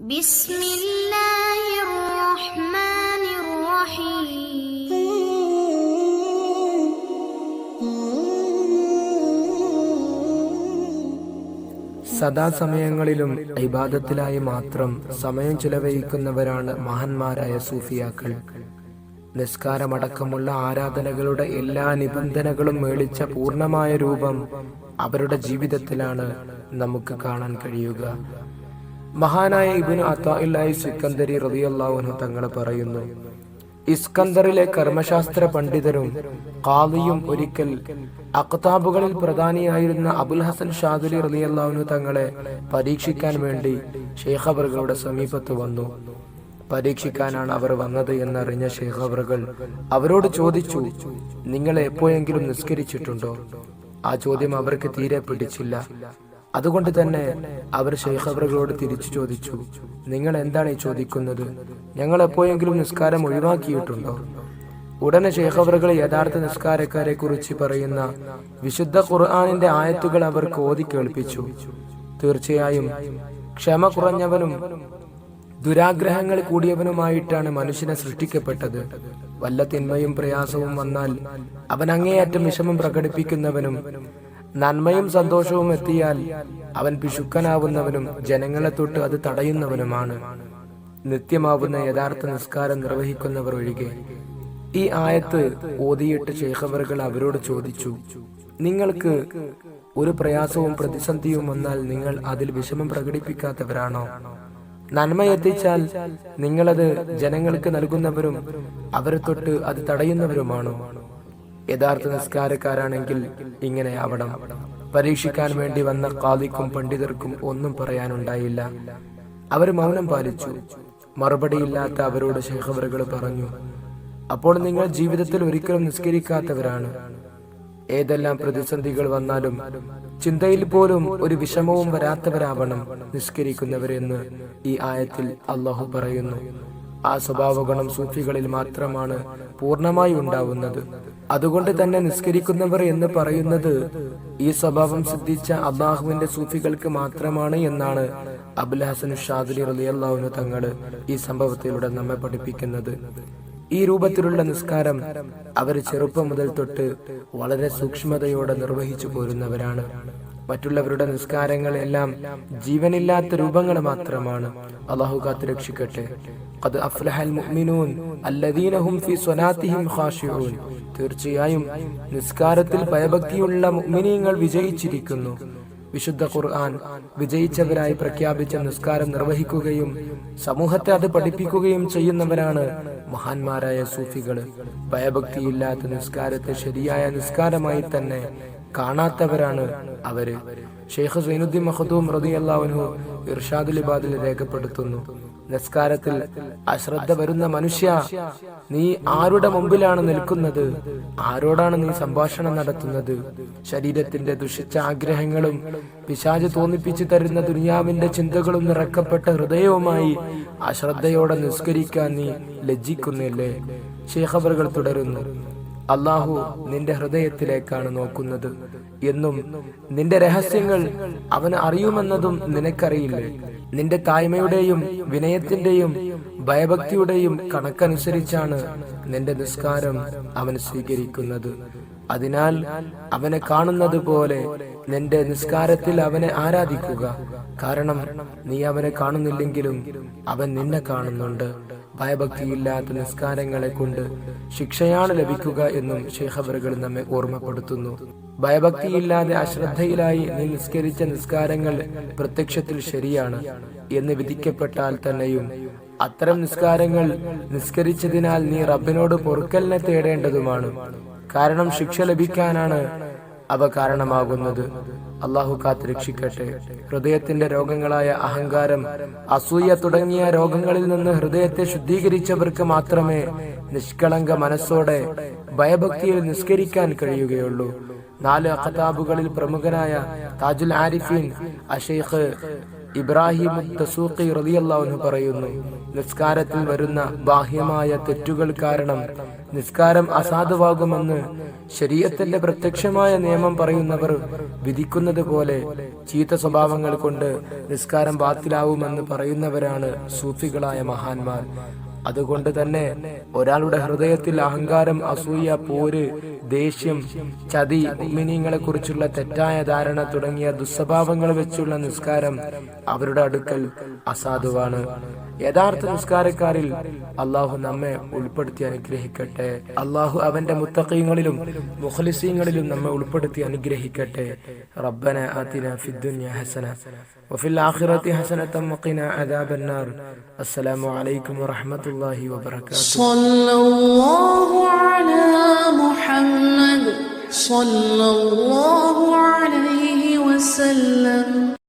بسم الله الرحمن الرحيم സദാസമയങ്ങളിലും ഇബാദത്തിലായി മാത്രം സമയം ചിലവഴിക്കുന്നവരാണ് മഹാന്മാരായ സൂഫിയാക്കൾ നിസ്കാരമടക്കമുള്ള ആരാധനകളുടെ എല്ലാ നിബന്ധനകളും മേളിച്ച പൂർണ്ണമായ രൂപം അവരുടെ ജീവിതത്തിലാണ് നമുക്ക് കാണാൻ കഴിയുക മഹാനായ ഇബിനു അത്തായി സിക്കന്ദരി റതിയല്ലാവുന്നു തങ്ങൾ പറയുന്നു ഇസ്കന്ദറിലെ കർമ്മശാസ്ത്ര പണ്ഡിതരും കാളിയും ഒരിക്കൽ അക്താബുകളിൽ പ്രധാനിയായിരുന്ന അബുൽ ഹസൻ ഷാദുലി റലിയല്ലാവുന്നു തങ്ങളെ പരീക്ഷിക്കാൻ വേണ്ടി ഷേഖബറുകളുടെ സമീപത്ത് വന്നു. പരീക്ഷിക്കാനാണ് അവർ വന്നത് എന്നറിഞ്ഞ ഷേഖബറുകൾ അവരോട് ചോദിച്ചു നിങ്ങൾ എപ്പോഴെങ്കിലും നിസ്കരിച്ചിട്ടുണ്ടോ? ആ ചോദ്യം അവർക്ക് തീരെ പിടിച്ചില്ല. അതുകൊണ്ട് തന്നെ അവർ ഷെയ്ഖ് അവറുകളോട് തിരിച്ചു ചോദിച്ചു നിങ്ങൾ എന്താണ് ഈ ചോദിക്കുന്നത്? ഞങ്ങൾ എപ്പോഴെങ്കിലും നിസ്കാരം ഒഴിവാക്കിയിട്ടുണ്ടോ? ഉടനെ ഷെയ്ഖ് അവറുകൾ യഥാർത്ഥ നിസ്കാരക്കാരെ കുറിച്ച് പറയുന്ന വിശുദ്ധ ഖുർആാനിന്റെ ആയത്തുകൾ അവർക്ക് ഓതി കേൾപ്പിച്ചു. തീർച്ചയായും ക്ഷമ കുറഞ്ഞവനും ദുരാഗ്രഹങ്ങൾ കൂടിയവനുമായിട്ടാണ് മനുഷ്യനെ സൃഷ്ടിക്കപ്പെട്ടത്. വല്ല തിന്മയും പ്രയാസവും വന്നാൽ അവൻ അങ്ങേയറ്റം വിഷമം പ്രകടിപ്പിക്കുന്നവനും നന്മയും സന്തോഷവും എത്തിയാൽ അവൻ പിശുക്കനാവുന്നവനും ജനങ്ങളെ തൊട്ട് അത് തടയുന്നവനുമാണ്. നിത്യമാവുന്ന യഥാർത്ഥ നിസ്കാരം നിർവഹിക്കുന്നവർ ഒഴികെ ഈ ആയത്ത് ഓതിയിട്ട് ശേഖവറുകൾ അവരോട് ചോദിച്ചു നിങ്ങൾക്ക് ഒരു പ്രയാസവും പ്രതിസന്ധിയും വന്നാൽ നിങ്ങൾ അതിൽ വിഷമം പ്രകടിപ്പിക്കാത്തവരാണോ? നന്മ എത്തിച്ചാൽ നിങ്ങളത് ജനങ്ങൾക്ക് നൽകുന്നവരും അവരെ തൊട്ട് അത് തടയുന്നവരുമാണോ? യഥാർത്ഥ നിസ്കാരക്കാരാണെങ്കിൽ ഇങ്ങനെയാവണം പരീക്ഷിക്കാൻ വേണ്ടി വന്ന കാലിക്കും പണ്ഡിതർക്കും ഒന്നും പറയാനുണ്ടായില്ല. അവർ മൗനം പാലിച്ചു. മറുപടിയില്ലാത്ത അവരോട് ശേഖവറുകൾ പറഞ്ഞു അപ്പോൾ നിങ്ങൾ ജീവിതത്തിൽ ഒരിക്കലും നിസ്കരിക്കാത്തവരാണ്. ഏതെല്ലാം പ്രതിസന്ധികൾ വന്നാലും ചിന്തയിൽ പോലും ഒരു വിഷമവും വരാത്തവരാവണം നിസ്കരിക്കുന്നവരെന്ന് ഈ ആയത്തിൽ അള്ളാഹു പറയുന്നു. ആ സ്വഭാവഗുണം സൂഫികളിൽ മാത്രമാണ് പൂർണമായി ഉണ്ടാവുന്നത്. അതുകൊണ്ട് തന്നെ നിസ്കരിക്കുന്നവർ എന്ന് പറയുന്നത് ഈ സ്വഭാവം സിദ്ധിച്ച അബ്ബാഹുവിന്റെ സൂഫികൾക്ക് മാത്രമാണ് എന്നാണ് അബുൽ ഹസൻ ഷാദുലി റലിയല്ലാവുന്ന തങ്ങൾ ഈ സംഭവത്തിലൂടെ നമ്മെ പഠിപ്പിക്കുന്നത്. ഈ രൂപത്തിലുള്ള നിസ്കാരം അവർ ചെറുപ്പം മുതൽ തൊട്ട് വളരെ സൂക്ഷ്മതയോടെ നിർവഹിച്ചു പോരുന്നവരാണ്. മറ്റുള്ളവരുടെ നിസ്കാരങ്ങളെല്ലാം ജീവനില്ലാത്ത രൂപങ്ങൾ മാത്രമാണ്. അള്ളാഹു കാത്ത് രക്ഷിക്കട്ടെ അത് അഫ്ലഹൽ മുഅ്മിനൂൻ തീർച്ചയായും നിസ്കാരത്തിൽ ഭയഭക്തിയുള്ള മുഅ്മിനീങ്ങൾ വിജയിച്ചിരിക്കുന്നു. വിശുദ്ധ ഖുർആൻ വിജയിച്ചവരായി പ്രഖ്യാപിച്ച നിസ്കാരം നിർവഹിക്കുകയും സമൂഹത്തെ അത് പഠിപ്പിക്കുകയും ചെയ്യുന്നവരാണ് മഹാന്മാരായ സൂഫികൾ. ഭയഭക്തിയില്ലാത്ത നിസ്കാരത്തെ ശരിയായ നിസ്കാരമായി തന്നെ കാണാത്തവരാണ് അവർ. ഷെയ്ഖ് സൈനുദ്ദീൻ മഹദൂം റതി ഇർഷാദുൽ ഇർഷാദുലിബാദിൽ രേഖപ്പെടുത്തുന്നു. നിസ്കാരത്തിൽ അശ്രദ്ധ വരുന്ന മനുഷ്യ നീ ആരുടെ മുമ്പിലാണ് നിൽക്കുന്നത്? ആരോടാണ് നീ സംഭാഷണം നടത്തുന്നത്? ശരീരത്തിന്റെ ദുഷിച്ച ആഗ്രഹങ്ങളും പിശാജ് തോന്നിപ്പിച്ചു തരുന്ന ദുനിയാവിന്റെ ചിന്തകളും നിറക്കപ്പെട്ട ഹൃദയവുമായി അശ്രദ്ധയോടെ നിസ്കരിക്കാൻ നീ ലജ്ജിക്കുന്നില്ലേ? ശേഖബറുകൾ തുടരുന്നു. അള്ളാഹു നിന്റെ ഹൃദയത്തിലേക്കാണ് നോക്കുന്നത് എന്നും നിന്റെ രഹസ്യങ്ങൾ അവന് അറിയുമെന്നതും നിനക്കറിയില്ലേ. നിന്റെ തായ്മയുടെയും വിനയത്തിന്റെയും ഭയഭക്തിയുടെയും കണക്കനുസരിച്ചാണ് നിന്റെ നിസ്കാരം അവൻ സ്വീകരിക്കുന്നത്. അതിനാൽ അവനെ കാണുന്നത് പോലെ നിന്റെ നിസ്കാരത്തിൽ അവനെ ആരാധിക്കുക. കാരണം നീ അവനെ കാണുന്നില്ലെങ്കിലും അവൻ നിന്നെ കാണുന്നുണ്ട്. ഭയഭക്തിയില്ലാത്ത നിസ്കാരങ്ങളെ കൊണ്ട് ശിക്ഷയാണ് ലഭിക്കുക എന്നും ശേഖബറുകൾ നമ്മെ ഓർമ്മപ്പെടുത്തുന്നു. ഭയഭക്തിയില്ലാതെ അശ്രദ്ധയിലായി നിസ്കരിച്ച നിസ്കാരങ്ങൾ പ്രത്യക്ഷത്തിൽ ശരിയാണ് എന്ന് വിധിക്കപ്പെട്ടാൽ തന്നെയും അത്തരം നിസ്കാരങ്ങൾ നിസ്കരിച്ചതിനാൽ നീ റബ്ബിനോട് പൊറുക്കലിനെ തേടേണ്ടതുമാണ്. കാരണം ശിക്ഷ ലഭിക്കാനാണ് അവ കാരണമാകുന്നത്. അള്ളാഹു കാത്ത് രക്ഷിക്കട്ടെ. ഹൃദയത്തിന്റെ രോഗങ്ങളായ അഹങ്കാരം അസൂയ തുടങ്ങിയ രോഗങ്ങളിൽ നിന്ന് ഹൃദയത്തെ ശുദ്ധീകരിച്ചവർക്ക് മാത്രമേ നിഷ്കളങ്ക മനസ്സോടെ ഭയഭക്തിയിൽ നിസ്കരിക്കാൻ കഴിയുകയുള്ളൂ. നാല് അഖതാബുകളിൽ പ്രമുഖനായ താജുൽ ആരിഫീൻ അഷെയ്ഖ് ഇബ്രാഹിം പറയുന്നു നിസ്കാരത്തിൽ വരുന്ന ബാഹ്യമായ തെറ്റുകൾ കാരണം നിസ്കാരം അസാധുവാകുമെന്ന് ശരീരത്തിന്റെ പ്രത്യക്ഷമായ നിയമം പറയുന്നവർ വിധിക്കുന്നത് പോലെ ചീത്ത സ്വഭാവങ്ങൾ കൊണ്ട് നിസ്കാരം ബാത്തിലാവുമെന്ന് പറയുന്നവരാണ് സൂഫികളായ മഹാന്മാർ. അതുകൊണ്ട് തന്നെ ഒരാളുടെ ഹൃദയത്തിൽ അഹങ്കാരം അസൂയ പോര് ദേഷ്യം ചതി ഉമ്മിനീങ്ങളെ കുറിച്ചുള്ള തെറ്റായ ധാരണ തുടങ്ങിയ ദുസ്വഭാവങ്ങൾ വെച്ചുള്ള നിസ്കാരം അവരുടെ അടുക്കൽ അസാധുവാണ്. യഥാർത്ഥ നിസ്കാരക്കാരിൽ അള്ളാഹു നമ്മെ ഉൾപ്പെടുത്തി അനുഗ്രഹിക്കട്ടെ. അള്ളാഹു അവന്റെ മുത്തക്കീങ്ങളിലും മുഖലിസീങ്ങളിലും നമ്മെ ഉൾപ്പെടുത്തി അനുഗ്രഹിക്കട്ടെ. റബ്ബന ആതിന ഫിദ്ദുന്യ ഹസന. وفي الآخرة حسنة وقنا عذاب النار. السلام عليكم ورحمة الله وبركاته. صلى الله على محمد. صلى الله عليه وسلم.